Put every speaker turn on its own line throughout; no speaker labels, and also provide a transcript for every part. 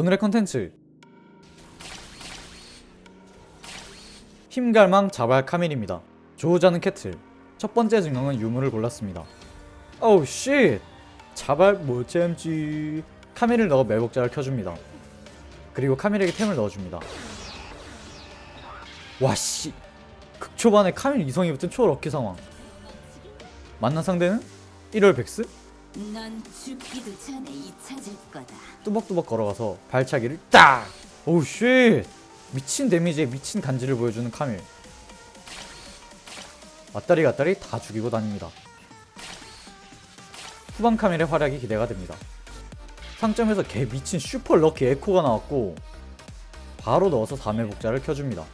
오늘의 컨텐츠 힘갈망 자발 카밀입니다. 조우자는 캐틀 첫 번째 증강은 유물을 골랐습니다. 오우 쉣! 자발 못 참지 카밀을 넣어 매복자를 켜줍니다. 그리고 카밀에게 템을 넣어줍니다. 와씨 극초반에 카밀 이성이 붙은 초럭키 상황 만난 상대는 1월 백스?
넌 죽기도 전에 잊혀질 거다.
뚜벅뚜벅 걸어가서 발차기를 딱! 오우 쉣! 미친 데미지에 미친 간지를 보여주는 카밀 왔다리 갔다리 다 죽이고 다닙니다 후반 카밀의 활약이 기대가 됩니다 상점에서 개 미친 슈퍼 럭키 에코가 나왔고 바로 넣어서 3회 복자를 켜줍니다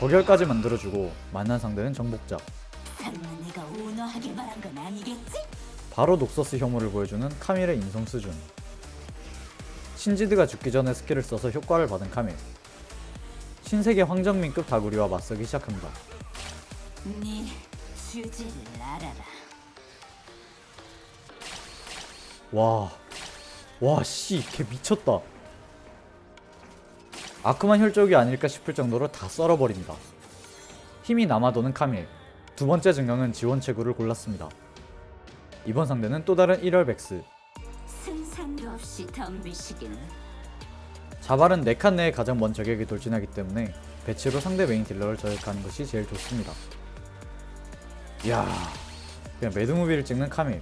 거결까지 만들어주고 만난 상대는 정복자
오너하길 바란 건 아니겠지?
바로 녹서스 혐오를 보여주는 카밀의 인성 수준. 신지드가 죽기 전에 스킬을 써서 효과를 받은 카밀. 신세계 황정민급 다구리와 맞서기 시작합니다.
네 주제를 알아라.
와, 와, 씨, 걔 미쳤다. 아크만 혈족이 아닐까 싶을 정도로 다 썰어버립니다. 힘이 남아도는 카밀. 두 번째 증강은 지원 체구를 골랐습니다. 이번 상대는 또 다른 1월 백스.
승산도 없이 덤비시기는
자발은 4칸 내에 가장 먼 저격이 돌진하기 때문에 배치로 상대 메인 딜러를 저격하는 것이 제일 좋습니다. 이야, 그냥 매드무비를 찍는 카밀.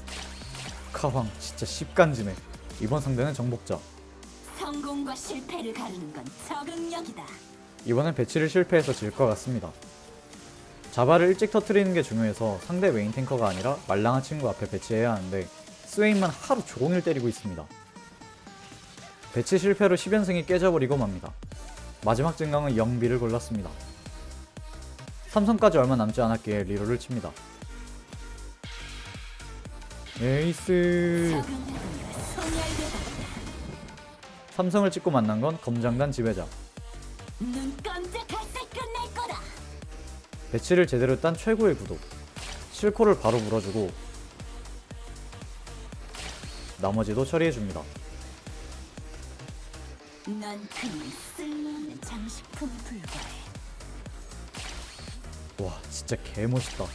카황 진짜 씹간지네. 이번 상대는 정복자.
성공과 실패를 가르는 건 적응력이다.
이번엔 배치를 실패해서 질 것 같습니다. 자발을 일찍 터트리는 게 중요해서 상대 메인 탱커가 아니라 말랑한 친구 앞에 배치해야 하는데 스웨인만 하루 종일 때리고 있습니다. 배치 실패로 10연승이 깨져버리고 맙니다. 마지막 증강은 영비를 골랐습니다. 삼성까지 얼마 남지 않았기에 리로를 칩니다. 에이스. 삼성을 찍고 만난 건 검장단 지배자 배치를 제대로 딴 최고의 구도 실코를 바로 물어주고 나머지도 처리해줍니다
넌 그냥 쓸모없는 장식품에 불과해.
와 진짜 개멋있다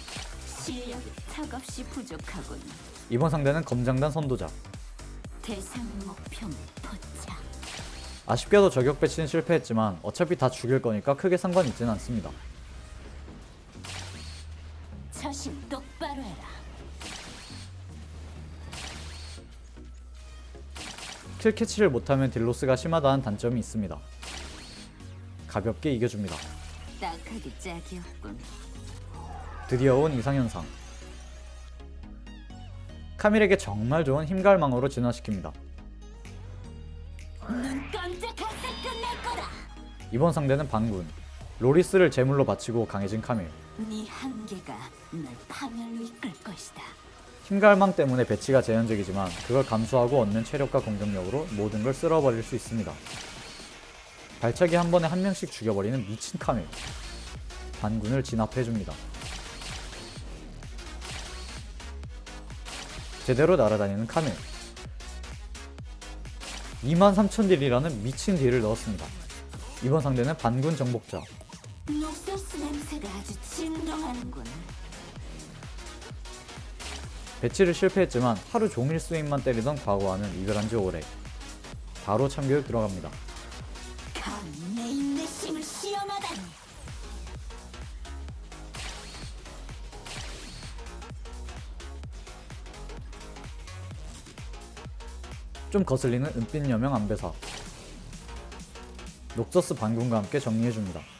실력이 턱없이 부족하군.
이번 상대는 검장단 선도자
대상 목표물 포착.
아쉽게도 저격 배치는 실패했지만 어차피 다 죽일 거니까 크게 상관 있지는 않습니다
처신 똑바로 해라.
킬 캐치를 못하면 딜로스가 심하다는 단점이 있습니다 가볍게 이겨줍니다
딱하게 짝이었군.
드디어 온 이상현상 카밀에게 정말 좋은 힘갈망으로 진화시킵니다
눈 깜짝할 새 끝낼 거다.
이번 상대는 반군 로리스를 제물로 바치고 강해진 카밀
네 한계가 널 파멸로 이끌 것이다.
힘갈망 때문에 배치가 제한적이지만 그걸 감수하고 얻는 체력과 공격력으로 모든 걸 쓸어버릴 수 있습니다. 발차기 한 번에 한 명씩 죽여버리는 미친 카밀. 반군을 진압해줍니다. 제대로 날아다니는 카밀. 23,000딜이라는 미친 딜을 넣었습니다. 이번 상대는 반군 정복자.
녹소스 냄새가 아주 진동하는군.
배치를 실패했지만 하루 종일 스윙만 때리던 과거와는 이별한 지 오래. 바로 참교육 들어갑니다.
감히 내 인내심을 시험하다니.
좀 거슬리는 은빛 여명 안배사. 녹서스 반군과 함께 정리해줍니다.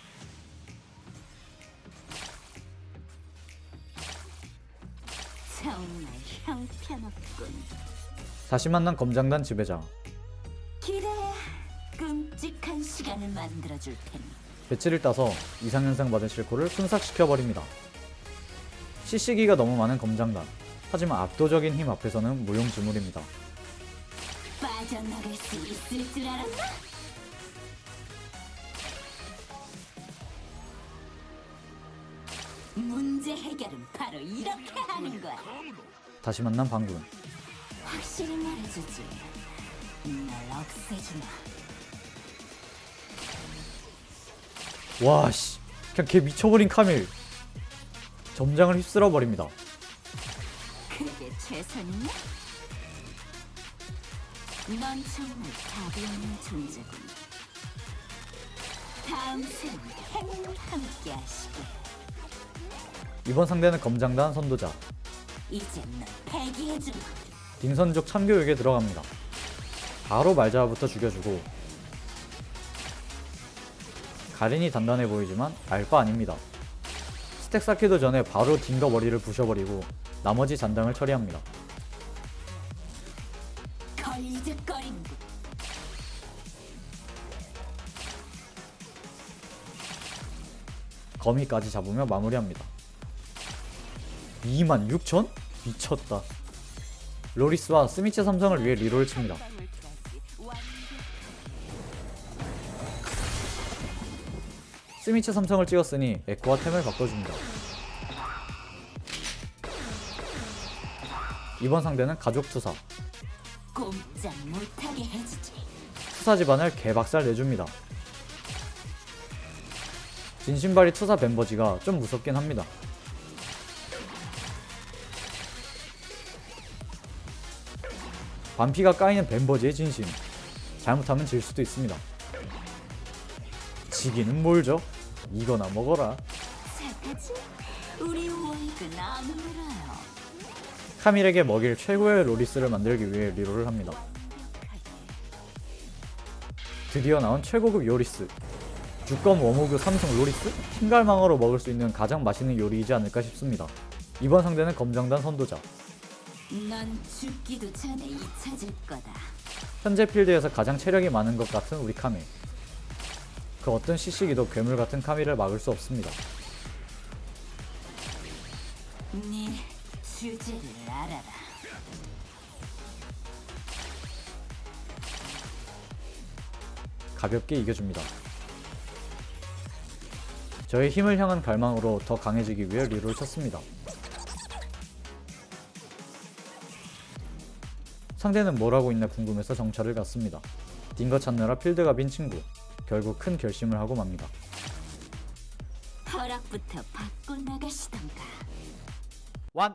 형편없군.
다시 만난 검장단 지배자.
기대 끔찍한 시간을 만들어줄 테니.
배치를 따서 이상현상 받은 실코를 순삭시켜버립니다. CC기가 너무 많은 검장단. 하지만 압도적인 힘 앞에서는 무용지물입니다.
빠져나갈 수 있을 줄 알았나? 문제 해결은 바로 이렇게 하는 거야.
다시 만난 반군.
확실히 말해주지. 날 없애주마.
와씨 그냥 걔 미쳐버린 카밀 점장을 휩쓸어 버립니다
그게 최선이냐? 넌 정말 답이 없는 존재군. 다음 생에 행운을 함께 하시게.
이번 상대는 검장단 선도자
이제 널 폐기해주마.
딩선족 참교육에 들어갑니다. 바로 말자부터 죽여주고 가린이 단단해 보이지만 알바 아닙니다. 스택 쌓기도 전에 바로 딩거 머리를 부셔버리고 나머지 잔당을 처리합니다. 거미까지 잡으며 마무리합니다 26,000? 미쳤다. 로리스와 스미치 삼성을 위해 리롤을 칩니다. 스미치 삼성을 찍었으니 에코와 템을 바꿔줍니다. 이번 상대는 가족 투사. 투사 집안을 개박살 내줍니다. 진심발이 투사 벤버지가 좀 무섭긴 합니다 반피가 까이는 벤버지의 진심. 잘못하면 질 수도 있습니다. 지기는 뭘죠? 이거나 먹어라. 카밀에게 먹일 최고의 로리스를 만들기 위해 리롤을 합니다. 드디어 나온 최고급 요리스. 주검 워무그 삼성 로리스? 흰갈망어로 먹을 수 있는 가장 맛있는 요리이지 않을까 싶습니다. 이번 상대는 검정단 선도자
넌 죽기도 전에 잊혀질 거다.
현재 필드에서 가장 체력이 많은 것 같은 우리 카밀 그 어떤 시시기도 괴물 같은 카밀을 막을 수 없습니다
네 주제를 알아라.
가볍게 이겨줍니다 저의 힘을 향한 갈망으로 더 강해지기 위해 리롤 쳤습니다 상대는 뭘 하고 있나 궁금해서 정찰을 갔습니다. 딩거 찾느라 필드가 빈 친구. 결국 큰 결심을 하고 맙니다.
허락부터 받고 나가시던가.
완